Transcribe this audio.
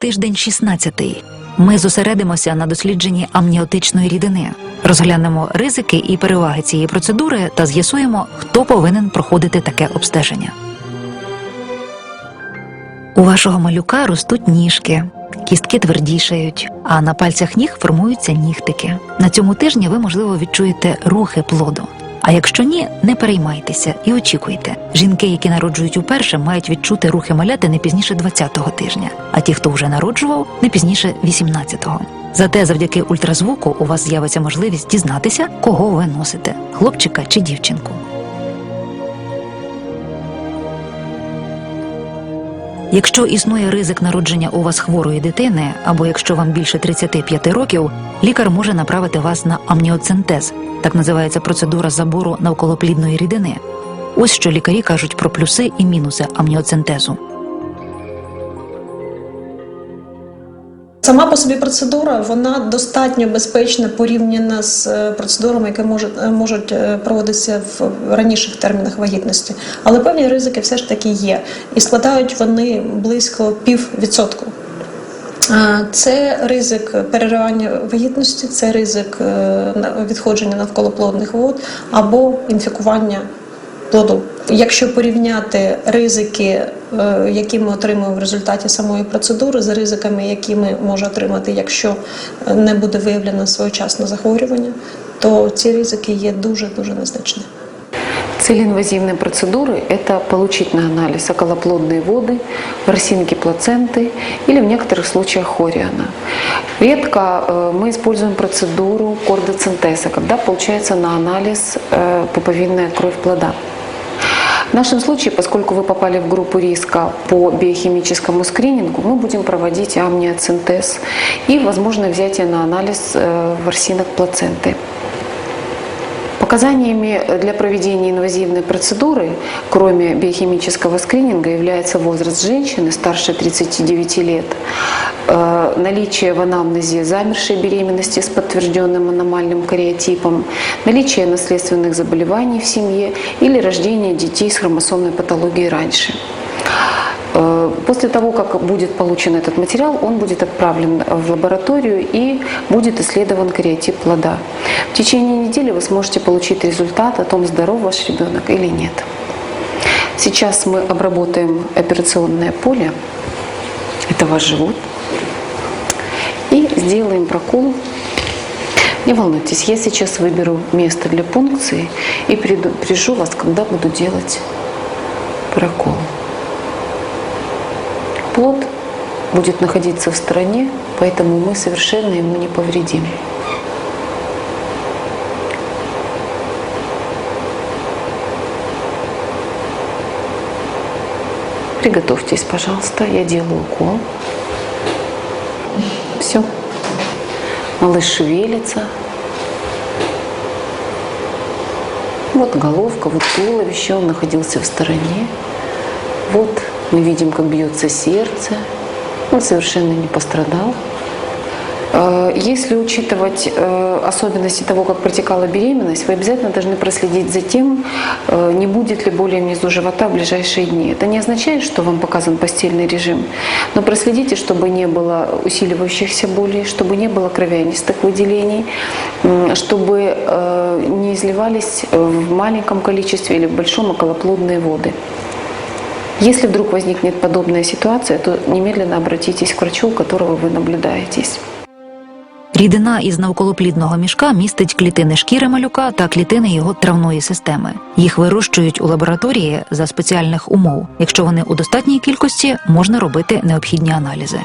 Тиждень 16. Ми зосередимося на дослідженні амніотичної рідини, розглянемо ризики і переваги цієї процедури та з'ясуємо, хто повинен проходити таке обстеження. У вашого малюка ростуть ніжки, кістки твердішають, а на пальцях ніг формуються нігтики. На цьому тижні ви, можливо, відчуєте рухи плоду. А якщо ні, не переймайтеся і очікуйте. Жінки, які народжують уперше, мають відчути рухи маляти не пізніше 20-го тижня, а ті, хто вже народжував, не пізніше 18-го. Зате завдяки ультразвуку у вас з'явиться можливість дізнатися, кого ви носите хлопчика чи дівчинку. Якщо існує ризик народження у вас хворої дитини, або якщо вам більше 35 років, лікар може направити вас на амніоцентез, так називається процедура забору навколоплідної рідини. Ось що лікарі кажуть про плюси і мінуси амніоцентезу. Сама по собі процедура вона достатньо безпечна порівняно з е, процедурами, які можуть, е, можуть е, проводитися в раніших термінах вагітності. Але певні ризики все ж таки є. І складають вони близько піввідсотку. А, Це ризик переривання вагітності, це ризик відходження навколоплодних вод або інфікування плоду. Якщо порівняти ризики, е, які ми отримуємо в результаті самої процедури, з ризиками, які ми може отримати, якщо е, не буде виявлено своєчасне захворювання, то ці ризики є дуже дуже незначні. Цель инвазивной процедуры – это получить на анализ околоплодные воды, ворсинки плаценты или в некоторых случаях хориана. Редко э, мы используем процедуру кордоцентеза, когда получается на анализ э, пуповинная кровь плода. В нашем случае, поскольку вы попали в группу риска по биохимическому скринингу, мы будем проводить амниоцентез и возможно взятие на анализ э, ворсинок плаценты. Показаниями для проведения инвазивной процедуры, кроме биохимического скрининга, является возраст женщины старше 39 лет, э, наличие в анамнезе замершей беременности с подтвержденным аномальным кариотипом, наличие наследственных заболеваний в семье или рождение детей с хромосомной патологией раньше. Э, После того, как будет получен этот материал, он будет отправлен в лабораторию и будет исследован кариотип плода. В течение недели вы сможете получить результат о том, здоров ваш ребенок или нет. Сейчас мы обработаем операционное поле, это ваш живот, и сделаем прокол. Не волнуйтесь, я сейчас выберу место для пункции и приду- прижу вас, когда буду делать прокол. Плод будет находиться в стороне, поэтому мы совершенно ему не повредим. Приготовьтесь, пожалуйста. Я делаю укол. Все. Малыш шевелится. Вот головка, вот туловище, он находился в стороне. Вот мы видим, как бьется сердце. Он совершенно не пострадал. Э, Если учитывать э, особенности того, как протекала беременность, вы обязательно должны проследить за тем, э, не будет ли боли внизу живота в ближайшие дни. Это не означает, что вам показан постельный режим, но проследите, чтобы не было усиливающихся болей, чтобы не было кровянистых выделений, чтобы э, не изливались в маленьком количестве или в большом околоплодные воды. Если вдруг возникнет подобная ситуация, то немедленно обратитесь к врачу, у которого вы наблюдаетесь. Рідина із навколоплідного мішка містить клітини шкіри малюка та клітини його травної системи. Їх вирощують у лабораторії за спеціальних умов. Якщо вони у достатній кількості, можна робити необхідні аналізи.